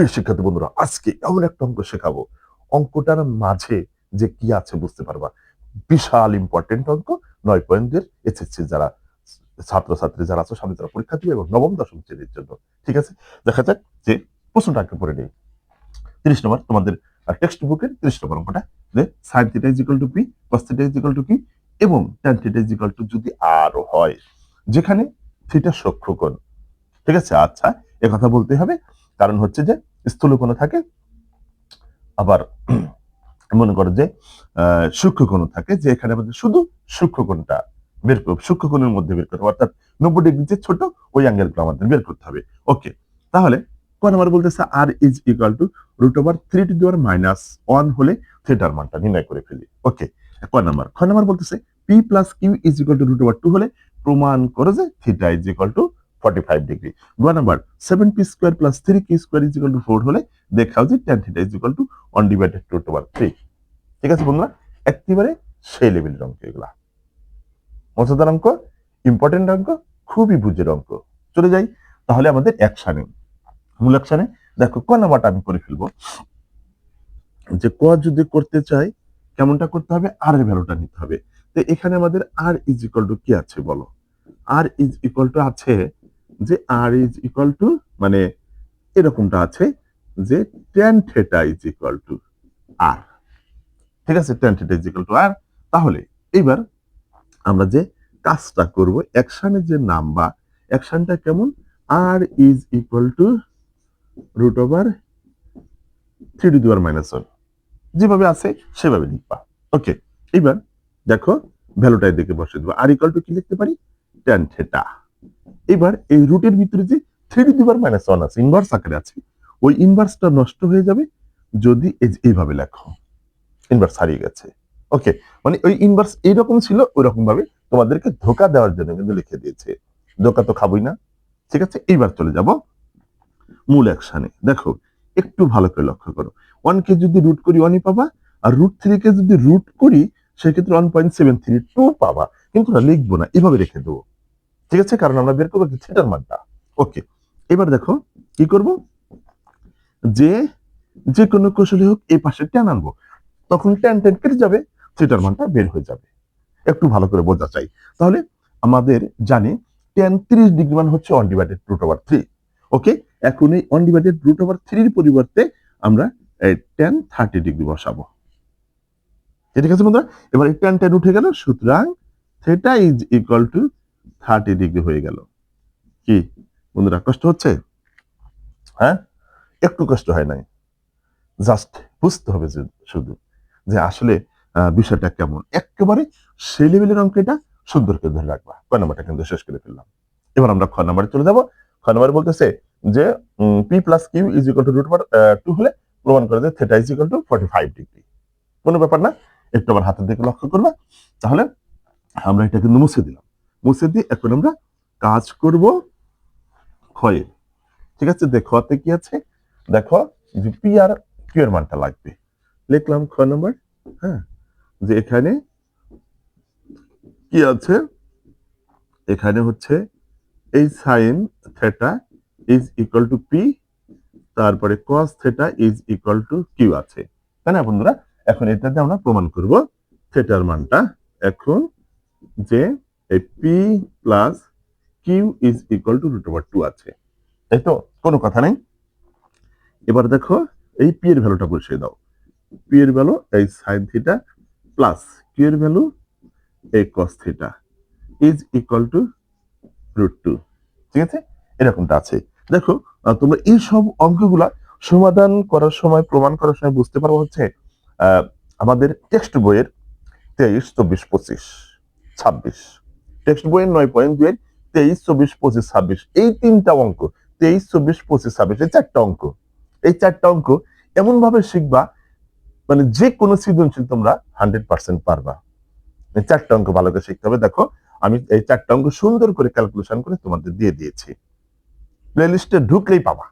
প্রিয় শিক্ষার্থী বন্ধুরা, আজকে এমন একটা অঙ্ক শেখাবো। অঙ্কটার মাঝে যে কি আছে বুঝতে পারবা। বিশাল ইম্পর্টেন্ট অঙ্ক, নয় পয়েন্টের এসএসসি যারা ছাত্রছাত্রী যারা আছে, সামনে তারা পরীক্ষা দিবে এবং নবম, দশম শ্রেণির জন্য, ঠিক আছে? দেখা যাক যে প্রশ্নটা আগে পড়ে নেই। তিরিশ নম্বর, তোমাদের টেক্সট বুকের তিরিশ নম্বর অঙ্কটা। যে sine theta is equal to p cos theta is equal to q এবং tan theta is equal to যদি আর হয়, যেখানে থিটা সূক্ষ্মকোণ ঠিক আছে? আচ্ছা এ কথা বলতে হবে। কারণ হচ্ছে যে স্থূল কোণ থাকে, আবার মনে করো যে সূক্ষ্ম কোণ থাকে, যে এখানে আমাদের শুধু সূক্ষ্ম কোণটা বের করব সূক্ষ্ম কোণের মধ্যে বের করব, অর্থাৎ নব্বই ডিগ্রি যে ছোট ওই অ্যাঙ্গেলগুলো আমাদের বের করতে হবে। ওকে তাহলে কোন আমার বলতেছে r is equal to root over three to the power minus one হলে থিটার মানটা নির্ণয় করে ফেলি। ওকে কয় নাম্বার? ছয় নাম্বার বলতেছে p plus q is equal to root over two হলে প্রমাণ করে যে theta is equal to forty five degree গ number seven p square plus three q square is equal to four হলে দেখাও যে tan theta is equal to one divided to over three ঠিক আছে বন্ধুরা? একেবারে সেই লেভেলের অঙ্ক এগুলা। মজাদার অঙ্ক ইম্পর্টেন্ট অঙ্ক, খুবই বুঝের অঙ্ক। চলে যাই, তাহলে আমাদের অ্যাকশানে মূল অ্যাকশানে দেখো, ক নাম্বারটা আমি করে ফেলব। যে ক যদি করতে চাই, কেমনটা করতে হবে? আর এর ভ্যালুটা নিতে হবে। তো এখানে আমাদের আর ইজ ইকুয়াল টু কি আছে বলো? আর ইজ ইকুয়াল টু আছে যে আর ইজ ইকুয়াল টু মানে এরকমটা আছে যে tan theta is equal to r ঠিক আছে? Tan theta is equal to r তাহলে এইবার আমরা যে কাজটা করব অ্যাকশনের যে নাম বা অ্যাকশনটা কেমন r is equal to root over three to the power minus one যেভাবে আছে, সেভাবে লিখবা। ওকে এবার দেখো ভ্যালুটা এদিকে বসে দেবো। আর ইকুয়াল টু কি লিখতে পারি? টেন থেটা এবার এই রুটের ভিতরে যে three to the power minus one আছে ইনভার্স আকারে আছে, ওই ইনভার্সটা নষ্ট হয়ে যাবে যদি এইভাবে লেখো। ইনভার্স হারিয়ে গেছে। ওকে মানে ওই ইনভার্স এইরকম ছিল ওই রকম ভাবে তোমাদেরকে ধোকা দেওয়ার জন্য কিন্তু লিখে দিয়েছে। ধোকা তো খাবই না। ঠিক আছে, এইবার চলে যাব মূল অ্যাকশানে দেখো, একটু ভালো করে লক্ষ্য করো। ওয়ান কে যদি রুট করি ওয়ানই পাবা, আর রুট থ্রি কে যদি রুট করি, সেক্ষেত্রে one point seven three two পাবা। কিন্তু না, লিখব না এভাবে রেখে দেবো। ঠিক আছে? কারণ আমরা বের করব থিটার মানটা ওকে, এবার দেখো, কি করব? যে যে কোনো কৌশলে হোক, এই পাশে ট্যান আনব। তখন ট্যান ট্যান কেটে যাবে থিটার মানটা বের হয়ে যাবে। একটু ভালো করে বোঝা চাই। তাহলে আমাদের জানি টেন তিরিশ ডিগ্রি মান হচ্ছে one divided root over three okay, এখন এই ওয়ান ডিভাইডেড রুট ওভার থ্রির পরিবর্তে আমরা টেন থার্টি ডিগ্রি বসাবো। ঠিক আছে বন্ধুরা? এবার এই টেন টেন উঠে গেল, সুতরাং theta is equal to thirty degree হয়ে গেল। কি? বন্ধুরা, কষ্ট হচ্ছে? হ্যাঁ? একটু কষ্ট হয় নাই। জাস্ট বুঝতে হবে যে- শুধু, যে আসলে বিষয়টা কেমন। একেবারে সেই লেভেলের অঙ্ক এটা সুন্দর করে ধরে রাখবা। ক নাম্বারটা কিন্তু শেষ করে ফেললাম। এবার আমরা খ নাম্বারে চলে যাব। খ নাম্বারে বলতেছে যে p plus q is equal to root two হলে প্রমাণ করে যে theta is equal to forty five degree কোনো ব্যাপার না, একটু আমার হাতের দিকে লক্ষ্য করবা। তাহলে আমরা এটা কিন্তু মুছে দিলাম। মুছে দিয়ে এখন আমরা কাজ করব ক্ষয়ে। ঠিক আছে? দেখো, হাতে কি আছে? দেখো, যে পি আর কিউ এর মানটা লাগবে। লিখলাম খ নাম্বার হ্যাঁ? যে এখানে কি আছে? এখানে হচ্ছে এই sine theta is equal to p তারপরে cos theta is equal to q আছে। তাই না বন্ধুরা? এখন এটাতে আমরা প্রমাণ করব। থেটার মানটা এখন যে এই p plus q is equal to root over two আছে। তাই তো? কোনো কথা নেই? এবার দেখো, এই পি এর ভ্যালুটা বসিয়ে দাও। পি এর ভ্যালু এই সাইন থিটা প্লাস কিউ এর ভ্যালু এই cos theta is equal to root two ঠিক আছে? এরকমটা আছে। দেখো তোমরা এই সব অঙ্কগুলা সমাধান করার সময়, প্রমাণ করার সময় বুঝতে পারব হচ্ছে আমাদের টেক্সট বইয়ের তেইশ, চব্বিশ, পঁচিশ, ছাব্বিশ। টেক্সট বইয়ের নয় পয়েন্ট দুয়ের তেইশ, চব্বিশ, পঁচিশ, ছাব্বিশ। এই তিনটা অঙ্ক, তেইশ, চব্বিশ, পঁচিশ, ছাব্বিশ, এই চারটা অঙ্ক, এই চারটা অঙ্ক এমন ভাবে শিখবা মানে যে কোনো সৃজনশীল তোমরা হান্ড্রেড পার্সেন্ট পারবা। এই চারটা অঙ্ক ভালো করে শিখতে হবে। দেখো, আমি এই চারটা অঙ্ক সুন্দর করে ক্যালকুলেশন করে তোমাদের দিয়ে দিয়েছি। প্লে লিস্টে ঢুকলেই পাবা।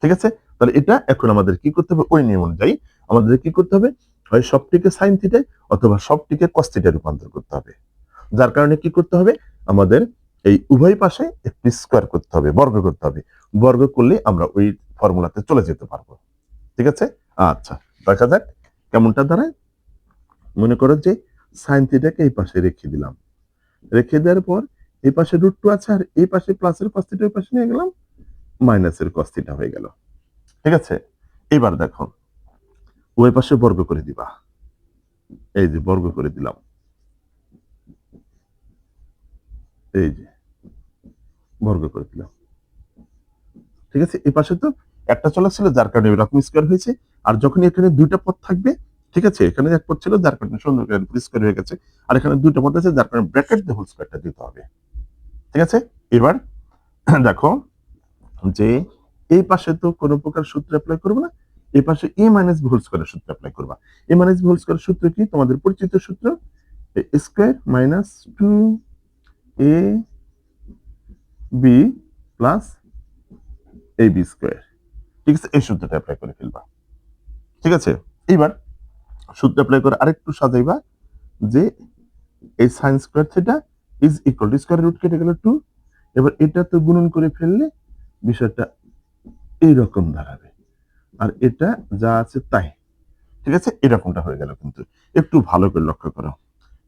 ঠিক আছে? তাহলে এটা এখন আমাদের কি করতে হবে? ওই নিয়ম অনুযায়ী আমাদের কি করতে হবে? হয় সবটিকে সাইন থিটে অথবা সবটিকে কস থিটে রূপান্তর করতে হবে। যার কারণে কি করতে হবে? আমাদের এই উভয় পাশে একটি স্কোয়ার করতে হবে, বর্গ করতে হবে। বর্গ করলে আমরা ওই ফর্মুলাতে চলে যেতে পারব। ঠিক আছে? আচ্ছা দেখা যাক কেমনটা দাঁড়ায়। মনে করো যে সাইন থিটাকে এই পাশে রেখে দিলাম। রেখে দেওয়ার পর এই পাশে রুট টু আছে আর এই পাশে প্লাসের কস থিটা ওই পাশে নিয়ে গেলাম মাইনাসের কস থিটা হয়ে গেল। ঠিক আছে? এবার দেখো ওই পাশে বর্গ করে দিবা। এই যে বর্গ করে দিলাম। এই যে, বর্গ করে দিলাম। ঠিক আছে? এই পাশে তো একটা চলে ছিল, যার কারণে এরকম স্কোয়ার হয়েছে। আর যখন এখানে দুইটা পদ থাকবে, ঠিক আছে? এখানে এক পদ ছিল, যার কারণে সুন্দর স্কোয়ার হয়ে গেছে। আর এখানে দুইটা পদ আছে, যার কারণে ব্র্যাকেট দিয়ে হোল স্কোয়ারটা দিতে হবে। ঠিক আছে? এবার দেখো যে, এই পাশে তো কোনো প্রকার সূত্র অ্যাপ্লাই করব না, এই পাশে এ মাইনাস বি হোল স্কোয়ারের সূত্র অ্যাপ্লাই করবা। এ মাইনাস বি হোল স্কোয়ারের সূত্র কি? তোমাদের পরিচিত সূত্র square minus two a b plus a b square ঠিক আছে, এই সূত্রটা অ্যাপ্লাই করে ফেলবা। ঠিক আছে এবার সূত্র অ্যাপ্লাই করে আরেকটু সাজাইবা যে এই sine square theta is equal to square root কেটে গেল টু এবার এটা তো গুণন করে ফেললে বিষয়টা এইরকম দাঁড়াবে। আর এটা যা আছে তাই। ঠিক আছে, এরকমটা হয়ে গেল কিন্তু। একটু ভালো করে লক্ষ্য করো।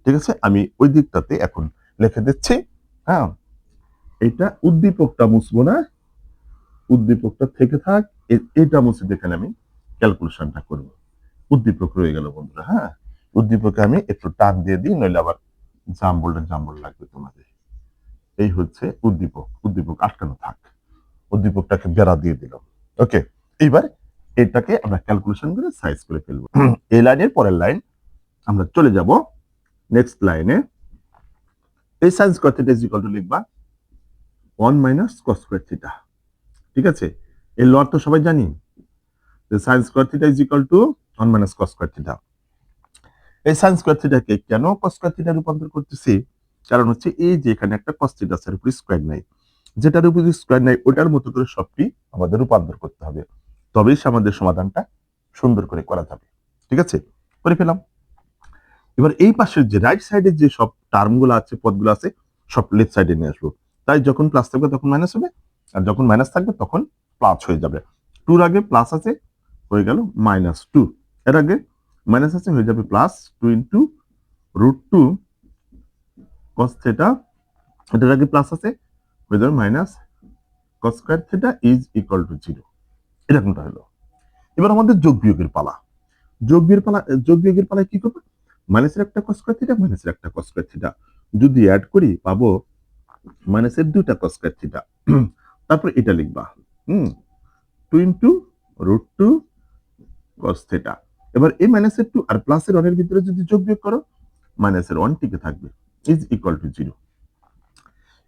ঠিক আছে, আমি ওই দিকটাতে এখন লিখে দিচ্ছি হ্যাঁ? এটা উদ্দীপকটা মুছবো না। উদ্দীপকটা থেকে থাক এটা মুছে দেখেন আমি ক্যালকুলেশনটা করব। উদ্দীপক রয়ে গেল বন্ধুরা হ্যাঁ? উদ্দীপকে আমি একটু টান দিয়ে দিই, নইলে আবার জাম্বলটা জাম্বল লাগবে তোমাদের। এই হচ্ছে উদ্দীপক উদ্দীপক আটকানো থাক। উদ্দীপকটাকে বেড়া দিয়ে দিলাম। ওকে, এইবার এটাকে আমরা ক্যালকুলেশন করে সাইজ করে ফেলব। এই লাইনের পরের লাইন আমরা চলে যাব নেক্সট লাইনে এই সাইজ কত ইজ ইকুয়াল টু লিখবা one minus cos square theta ঠিক আছে? এর লর তো সবাই জানি। যে sine square theta is equal to one minus cos square theta এই সাইন স্কোয়ার থিটাকে কেন কস স্কোয়ার থিটা রূপান্তর করতেছি? কারণ হচ্ছে এই যে এখানে একটা কস থিটা আছে উপর স্কোয়ার নাই। যেটার উপর স্কোয়ার নাই, ওটার মতো করে সবটি আমাদের রূপান্তর করতে হবে। তবেই আমাদের সমাধানটা সুন্দর করে করা যাবে। ঠিক আছে? করে ফেলাম। এবার এই পাশের যে রাইট সাইডে যে সব টার্মগুলো আছে পদগুলো আছে, সব লেফট সাইডে নিয়ে আসব তাই যখন প্লাস থাকবে তখন মাইনাস হবে, আর যখন মাইনাস থাকবে তখন প্লাস হয়ে যাবে। টুর আগে প্লাস আছে, হয়ে গেল মাইনাস টু এর আগে মাইনাস আছে, হয়ে যাবে plus two into root two cos theta এটার আগে প্লাস আছে, হয়ে যাবে minus cos square theta is equal to zero এরকমটা হলো। এবার আমাদের যোগ বিয়োগের পালা। যোগ বিয়োগের পালা, যোগ বিয়োগের পালায় কি করব? মাইনাসের একটা কস স্কোয়ার থিটা মাইনাসের একটা কস থিটা যদি অ্যাড করি, পাবো মাইনাসের দুটা কস থিটা তারপর এটা লিখবা। হুম? Two into root two cos theta এবার এই মাইনাসের টু আর প্লাসের ওয়ানের ভিতরে যদি যোগ বিয়োগ করো, মাইনাসের ওয়ান টিকে থাকবে। ইজ ইকুয়াল টু জিরো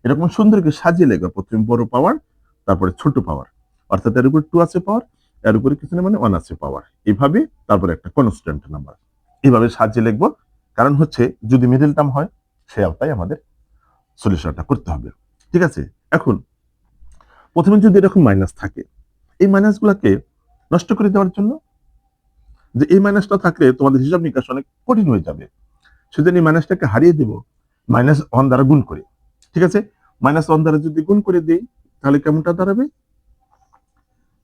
এরকম সুন্দর করে সাজিয়ে লিখবা। প্রথমে বড় পাওয়ার তারপরে ছোট পাওয়ার অর্থাৎ এর উপরে টু আছে পাওয়ার এর উপরে কিছু না মানে ওয়ান আছে পাওয়ার এইভাবে তারপরে একটা কনস্ট্যান্ট নাম্বার এইভাবে সাহায্যে লিখব। কারণ হচ্ছে, যদি মিডল টার্ম হয়, সে আওতায় আমাদের সলিউশনটা করতে হবে। ঠিক আছে? এখন, প্রথমে যদি এরকম মাইনাস থাকে, এই মাইনাস গুলাকে নষ্ট করে দেওয়ার জন্য, যে এই মাইনাসটা থাকলে তোমাদের হিসাব নিকাশ অনেক কঠিন হয়ে যাবে। সেজন্য এই মাইনাসটাকে হারিয়ে দেব মাইনাস ওয়ান দ্বারা গুণ করে। ঠিক আছে? মাইনাস ওয়ান দ্বারা যদি গুণ করে দিই, তাহলে কেমনটা দাঁড়াবে?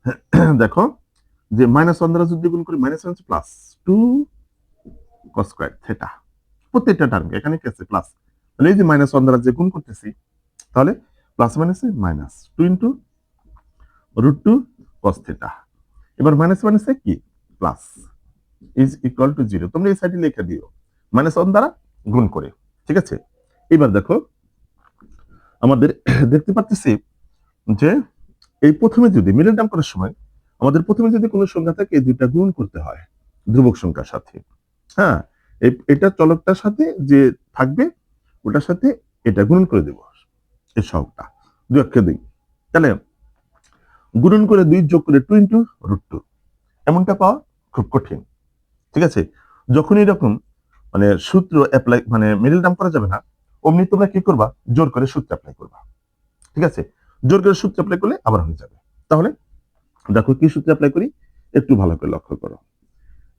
দেখো, যে মাইনাস ওয়ান দ্বারা যদি গুণ করি minus one plus two cos square theta প্রত্যেকটা টার্ম এখানে কি আছে? প্লাস তাহলে এই যে মাইনাস ওয়ান দ্বারা যে গুণ করতেছি, তাহলে প্লাস মাইনাসে minus two into root two cos theta এবার মাইনাস মাইনাসে কি? Plus is equal to zero তোমরা এই সাইডে দিও। মাইনাস ওয়ান দ্বারা গুণ করে। ঠিক আছে? এবার দেখো, আমাদের দেখতে পাচ্ছি যে এই প্রথমে যদি মিডল টার্ম করার সময় আমাদের প্রথমে যদি কোনো সংখ্যা থাকে, এই দুইটা গুণ করতে হয় ধ্রুবক সংখ্যার সাথে। হ্যাঁ এটা চলকটার সাথে যে থাকবে, ওটার সাথে এটা গুণন করে দেব এই সহগটা। দুই অক্ষে দুই। তাহলে গুণন করে দুই যোগ করে টু ইন্টু রুট টু এমনটা পাওয়া খুব কঠিন। ঠিক আছে? যখন এরকম মানে সূত্র অ্যাপ্লাই মানে মিডল টার্ম করা যাবে না, অমনি তোমরা কি করবা? জোর করে সূত্র অ্যাপ্লাই করবা। ঠিক আছে? জোর করে সূত্র অ্যাপ্লাই করলে আবার হয়ে যাবে। তাহলে দেখো কি সূত্র অ্যাপ্লাই করি? একটু ভালো করে লক্ষ্য করো।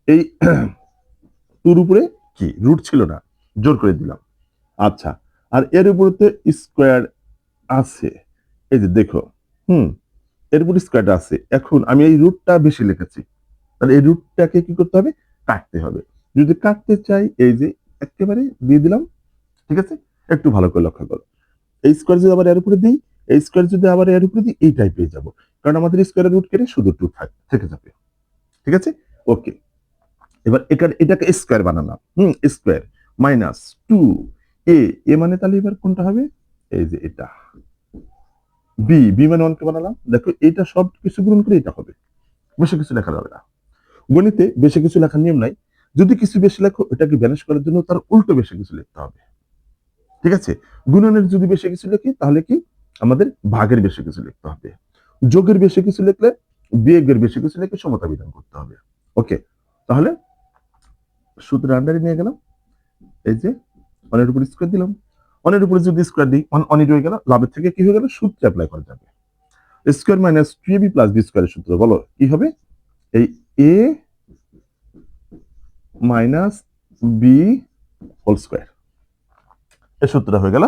এই টুর উপরে কি? রুট ছিল না। জোর করে দিলাম। আচ্ছা আর এর উপরে তো স্কোয়ার আছে। এই যে দেখো, হুম, এর উপর স্কোয়ারটা আছে। এখন আমি এই রুটটা বেশি লিখেছি। তাহলে এই রুটটাকে কি করতে হবে? কাটতে হবে। যদি কাটতে চাই, এই যে একেবারে দিয়ে দিলাম, ঠিক আছে? একটু ভালো করে লক্ষ্য করো। এই স্কোয়ার যদি আবার এর উপরে দিই, এই স্কোয়ার যদি আবার এর উপরে দিই, এই টাইপে যাব। কারণ আমাদের স্কোয়ারের রুট কেটে শুধু টু থাক থেকে যাবে। ঠিক আছে? ওকে এবার এখানে এটাকে স্কোয়ার বানালাম। হুম square minus two a a মানে তাহলে এবার কোনটা হবে? এই যে এটা। বি বি মানে ওয়ানকে বানালাম। দেখো এটা সব কিছু গ্রহণ করে এটা হবে। বেশি কিছু লেখা যাবে না। গণিতে বেশি কিছু লেখার নিয়ম নাই। যদি কিছু বেশি লেখো, এটাকে ব্যালেন্স করার জন্য তার উল্টো বেশি কিছু লিখতে হবে। ঠিক আছে? গুণনের যদি বেশি কিছু লিখি, তাহলে কি? আমাদের ভাগের বেশি কিছু লিখতে হবে। যোগের বেশি কিছু লিখলে বিয়োগের বেশি কিছু লিখে সমতা বিধান করতে হবে। ওকে তাহলে সূত্র আন্ডারে নিয়ে গেলাম। এই যে অনের উপর স্কোয়ার দিলাম। অনের উপরে যদি স্কোয়ার দিই, অন অনিট হয়ে গেল, লাভের থেকে কি হয়ে গেল? সূত্র অ্যাপ্লাই করা যাবে। Square minus two b plus b স্কোয়ারের সূত্র, বলো, কি হবে? এই a minus b whole square এই সূত্রটা হয়ে গেল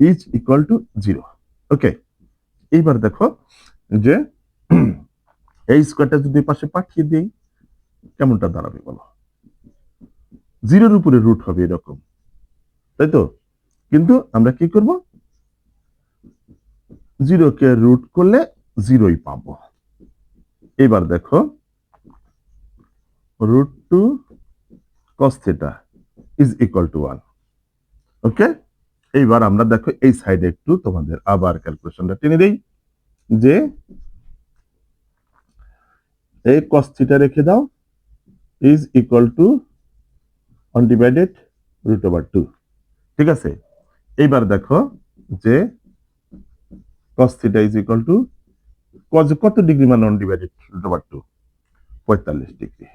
is equal to zero okay এইবার দেখো যে, এই স্কোয়ারটা যদি পাশে পাঠিয়ে দিই, কেমনটা দাঁড়াবে বলো? জিরোর উপরে রুট হবে এরকম। তাই তো? কিন্তু আমরা কি করব? জিরোকে রুট করলে জিরোই পাবো। এবার দেখো root two cos theta is equal to one okay এইবার আমরা দেখো এই সাইডে একটু তোমাদের আবার ক্যালকুলেশনটা টেনে দেই। যে এই কস থিটা রেখে দাও is equal to one divided root over two ঠিক আছে? এইবার দেখো যে cos theta is equal to cos কত ডিগ্রি মানে one divided root over two পঁয়তাল্লিশ ডিগ্রি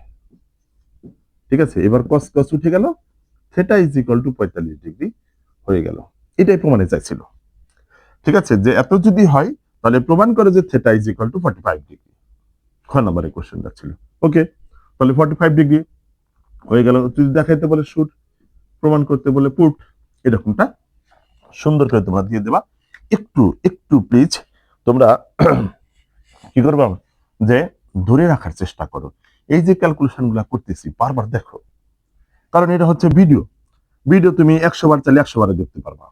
ঠিক আছে? এবার cos cos উঠে গেল থিটা ইজ ইকুয়াল টু পঁয়তাল্লিশ ডিগ্রি হয়ে গেল। এটাই প্রমাণে চাইছিল। ঠিক আছে? যে এত যদি হয়, তাহলে প্রমাণ করে যে theta is equal to forty five degree খ নম্বরের কোশ্চেনটা ছিল। ওকে তাহলে ফর্টি ফাইভ ডিগ্রি হয়ে গেল। যদি দেখাইতে বলে শুট প্রমাণ করতে বলে পুট এরকমটা সুন্দর করে তোমরা দিয়ে দেবা। একটু একটু প্লিজ তোমরা কি করবা? যে ধরে রাখার চেষ্টা করো। এই যে ক্যালকুলেশনগুলা করতেছি, বারবার দেখো। কারণ এটা হচ্ছে ভিডিও ভিডিও তুমি একশো বার চাইলে একশো বারে দেখতে পারবা।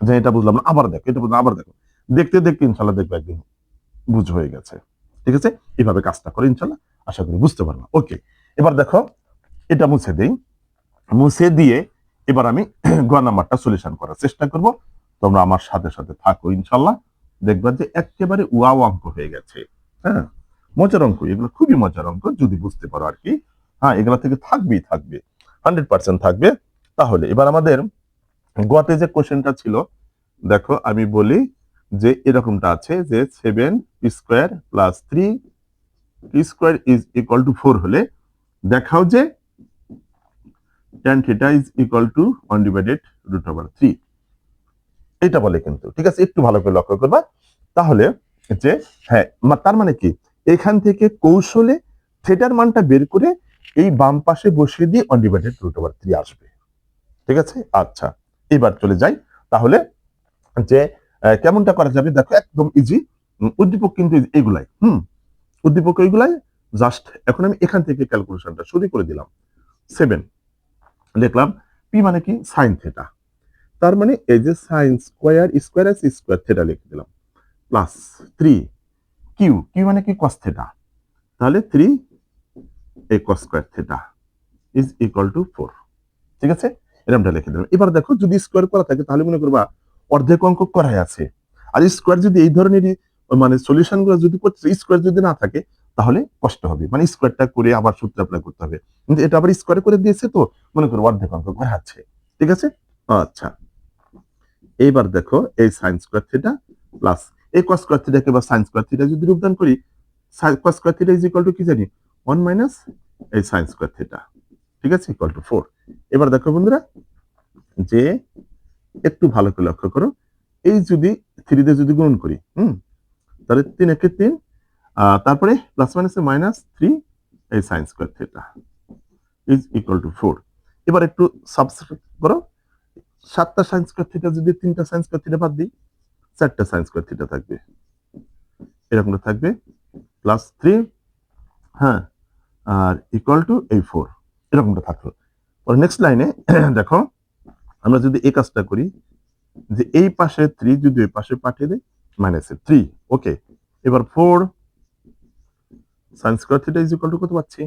যে এটা বুঝলাম না, আবার দেখো, এটা বুঝলাম আবার দেখো। দেখতে দেখতে ইনশাল্লাহ দেখবে একদিন বুঝ হয়ে গেছে। ঠিক আছে? এইভাবে কাজটা করে ইনশাল্লাহ, আশা করি বুঝতে পারবা। ওকে এবার দেখো এটা মুছে দেই। মুছে দিয়ে এবার আমি গ নাম্বারটা সলিউশন করার চেষ্টা করব। তোমরা আমার সাথে সাথে থাকো, ইনশাল্লাহ। দেখবা যে একেবারে ওয়াও অঙ্ক হয়ে গেছে। হ্যাঁ মজার অঙ্ক, এগুলো খুবই মজার অঙ্ক, যদি বুঝতে পারো আর কি। হ্যাঁ এগুলা থেকে থাকবেই, থাকবে। হান্ড্রেড পার্সেন্ট থাকবে। তাহলে এবার আমাদের গোয়াতে যে কোশ্চেনটা ছিল, দেখো আমি বলি যে এরকমটা আছে যে seven square plus three square is equal to four হলে দেখাও যে tan theta is equal to 1 divided root over 3 এটা বলে কিন্তু, ঠিক আছে? একটু ভালো করে লক্ষ্য করবা। তাহলে যে হ্যাঁ তার মানে কি? এখান থেকে কৌশলে থিটার মানটা বের করে এই বাম পাশে বসিয়ে দিয়ে one divided root over three আসবে। ঠিক আছে? আচ্ছা এবার চলে যাই। তাহলে যে কেমনটা করা যাবে? দেখো, একদম ইজি উদ্দীপক কিন্তু এগুলাই, হুম? উদ্দীপক এইগুলাই জাস্ট এখন আমি এখান থেকে ক্যালকুলেশনটা শুরু করে দিলাম। সেভেন লিখলাম পি মানে কি? সাইন থেটা তার মানে এই যে sine square square S square theta লিখে দিলাম। প্লাস থ্রি কিউ কিউ মানে কি? কস থেটা তাহলে three A cos square theta is equal to four ঠিক আছে? এরকমটা লিখে দিলাম। এবার দেখো, যদি স্কোয়ার করা থাকে, তাহলে মনে করবা অর্ধেক অঙ্ক করাই আছে। আর স্কোয়ার যদি এই ধরনেরই মানে সলিউশনগুলো যদি করতে স্কোয়ার যদি না থাকে তাহলে কষ্ট হবে। মানে স্কোয়ারটা করে আবার সূত্র অ্যাপ্লাই করতে হবে। কিন্তু এটা আবার স্কোয়ার করে দিয়েছে তো, মনে করো অর্ধেক অঙ্ক করা আছে ঠিক আছে? আচ্ছা। এইবার দেখো, এই সাইন স্কোয়ার থিটা প্লাস এই কস স্কোয়ার থিটাকে বা সাইন স্কোয়ার থিটা যদি রূপদান করি cos square theta is equal to কি জানি? ওয়ান মাইনাস এই সাইন স্কোয়ার থিটা ঠিক আছে? ইকুয়াল টু ফোর এবার দেখো বন্ধুরা, যে একটু ভালো করে লক্ষ্য করো। এই যদি থ্রি দিয়ে যদি গুণ করি, হুম? তাহলে তিন একে তিন তারপরে প্লাস মাইনাসে মাইনাস থ্রি এই sine square theta is equal to four এবার একটু সাবস্ক্রাইব করো। সাতটা সাইন স্কোয়ার থিটা যদি তিনটা সাইন স্কোয়ার থিটা বাদ দিই, চারটা সাইন স্কোয়ার থিটা থাকবে। এরকমটা থাকবে। প্লাস থ্রি হ্যাঁ আর ইকুয়াল টু এই ফোর এরকমটা থাকল। পরে নেক্সট লাইনে দেখো, আমরা যদি এই কাজটা করি, যে এই পাশে থ্রি যদি ওই পাশে পাঠিয়ে দেয় মাইনাস থ্রি ওকে এবার four sine square theta is equal to কত পাচ্ছি?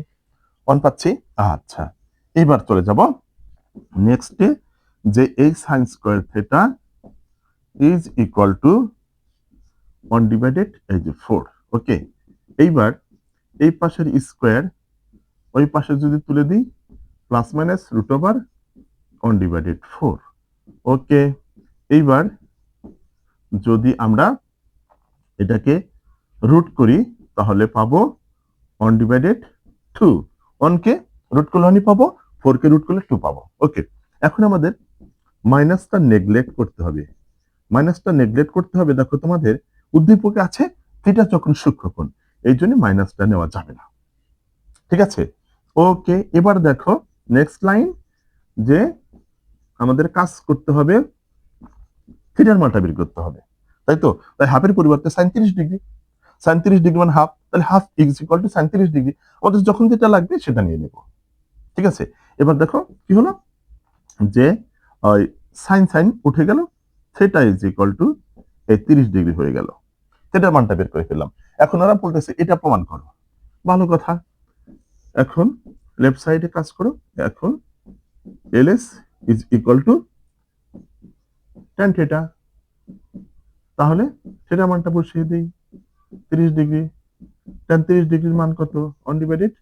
ওয়ান পাচ্ছি? আচ্ছা এবার চলে যাব নেক্সটে যে এই sine square theta is equal to one divided এই যে ফোর ওকে এইবার এই পাশের স্কোয়ার ওই পাশে যদি তুলে দিই plus minus root over one divided four okay এইবার যদি আমরা এটাকে রুট করি, তাহলে পাবো ওয়ান ডিভাইডেড টু ওয়ানকে রুট করলে ওয়ানই পাবো ফোরকে রুট করলে টু পাবো। ওকে এখন আমাদের মাইনাসটা নেগলেক্ট করতে হবে। মাইনাসটা নেগলেক্ট করতে হবে, দেখো তোমাদের উদ্দীপকে আছে থিটা যখন সূক্ষ্মকোণ এই জন্য মাইনাসটা নেওয়া যাবে না। ঠিক আছে? ওকে এবার দেখো নেক্সট লাইন যে আমাদের কাজ করতে হবে থিটার মানটা বের করতে হবে। তাই তো? তাই হাফের পরিবর্তে সাঁত্রিশ ডিগ্রি সাঁত্রিশ ডিগ্রি মানে হাফ তাহলে হাফ ইজ ইকুয়াল টু সাঁত্রিশ ডিগ্রি আমাদের যখন যেটা লাগবে সেটা নিয়ে নেব। ঠিক আছে? এবার দেখো কি হলো? যে, ওই সাইন সাইন উঠে গেল সেটা ইজ ইকুয়াল টু এই তিরিশ ডিগ্রি হয়ে গেল। সেটার মানটা বের করে ফেললাম। এখন ওরা বলতেছে, এটা প্রমাণ করো। ভালো কথা। এখন লেফট সাইডে কাজ করো। এখন L S is equal to tan theta তাহলে সেটা মানটা বসিয়ে দিই। তিরিশ ডিগ্রি টেন তিরিশ ডিগ্রির মান কত? One divided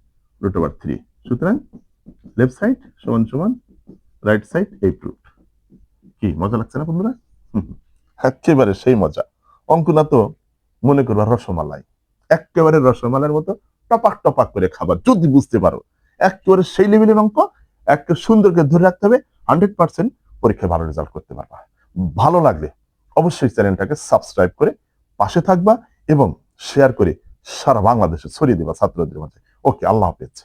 root over three সুতরাং লেফট সাইড সমান সমান রাইট সাইড এইট রুট কি, মজা লাগছে না বন্ধুরা? একেবারে সেই মজা। অঙ্ক না তো মনে করবা রসমালাই। একেবারে রসমালাইয়ের মতো টপাক টপাক করে খাবার, যদি বুঝতে পারো। একেবারে সেই লেভেলের অঙ্ক একটা সুন্দরকে ধরে রাখতে হবে হান্ড্রেড পার্সেন্ট পরীক্ষায় ভালো রেজাল্ট করতে পারবা। ভালো লাগলে অবশ্যই চ্যানেলটাকে সাবস্ক্রাইব করে পাশে থাকবা এবং শেয়ার করে সারা বাংলাদেশে ছড়িয়ে দেবা ছাত্রদের মাঝে। ওকে আল্লাহ হাফেজ।